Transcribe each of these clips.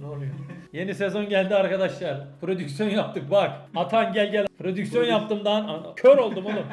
ne oluyor? Yeni sezon geldi arkadaşlar. Prodüksiyon yaptık bak. Atan gel gel. Prodüksiyon yaptım daha. Ana- Kör oldum oğlum.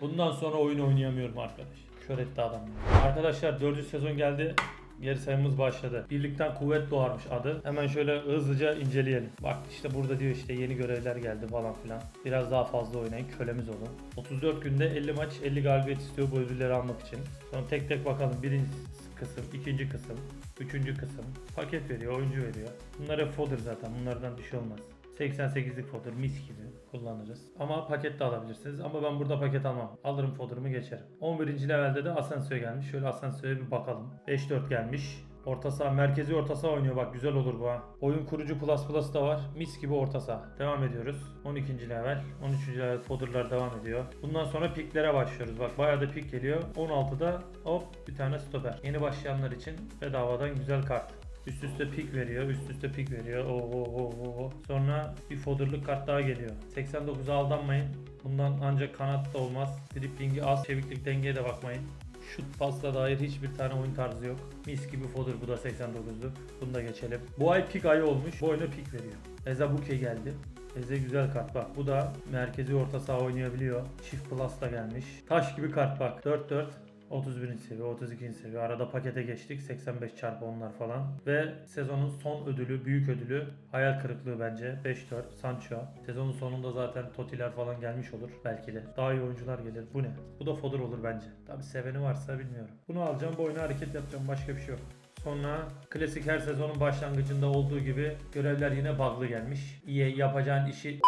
Bundan sonra oyun oynayamıyorum arkadaş. Kör etti adam. Arkadaşlar 4. sezon geldi. Geri sayımımız başladı. Birlikten kuvvet doğarmış adı. Hemen şöyle hızlıca inceleyelim. Bak işte burada diyor işte yeni görevler geldi falan filan. Biraz daha fazla oynayın kölemiz olun. 34 günde 50 maç 50 galibiyet istiyor bu ödülleri almak için. Sonra tek tek bakalım. Birinci kısım, ikinci kısım, üçüncü kısım. Paket veriyor, oyuncu veriyor. Bunlar hep fodder zaten. Bunlardan bir şey olmaz. 88'lik fodder mis gibi kullanırız. Ama paket de alabilirsiniz. Ama ben burada paket almam. Alırım fodder'ımı geçerim. 11. levelde de Asensio gelmiş. Şöyle Asensio'ya bir bakalım. 5-4 gelmiş. Orta saha, merkezi orta saha oynuyor bak güzel olur bu ha. Oyun kurucu plus plus da var. Mis gibi orta saha. Devam ediyoruz. 12. level. 13. level fodder'lar devam ediyor. Bundan sonra piklere başlıyoruz. Bak bayağı da pik geliyor. 16'da hop bir tane stoper. Yeni başlayanlar için bedavadan güzel kart. Üst üste pik veriyor, üst üste pik veriyor. Oo, oo, oo. Sonra bir fodderlık kart daha geliyor. 89'a aldanmayın. Bundan ancak kanat da olmaz. Driplingi az, çeviklik dengeye de bakmayın. Şut pasla dair hiçbir tane oyun tarzı yok. Mis gibi fodder bu da 89'luk. Bunu da geçelim. Bu ay pik ayı olmuş. Bu oyuna pik veriyor. Ezabuke geldi. Eze güzel kart bak. Bu da merkezi orta saha oynayabiliyor. Çift plus da gelmiş. Taş gibi kart bak. 4-4. 31. seviye, 32. seviye. Arada pakete geçtik. 85 çarpı onlar falan. Ve sezonun son ödülü, büyük ödülü hayal kırıklığı bence. 5-4 Sancho. Sezonun sonunda zaten Totiler falan gelmiş olur belki de. Daha iyi oyuncular gelir. Bu ne? Bu da fodder olur bence. Tabi seveni varsa bilmiyorum. Bunu alacağım, bu oyuna hareket yapacağım. Başka bir şey yok. Sonra klasik her sezonun başlangıcında olduğu gibi görevler yine bug'lı gelmiş. İyi yapacağın işi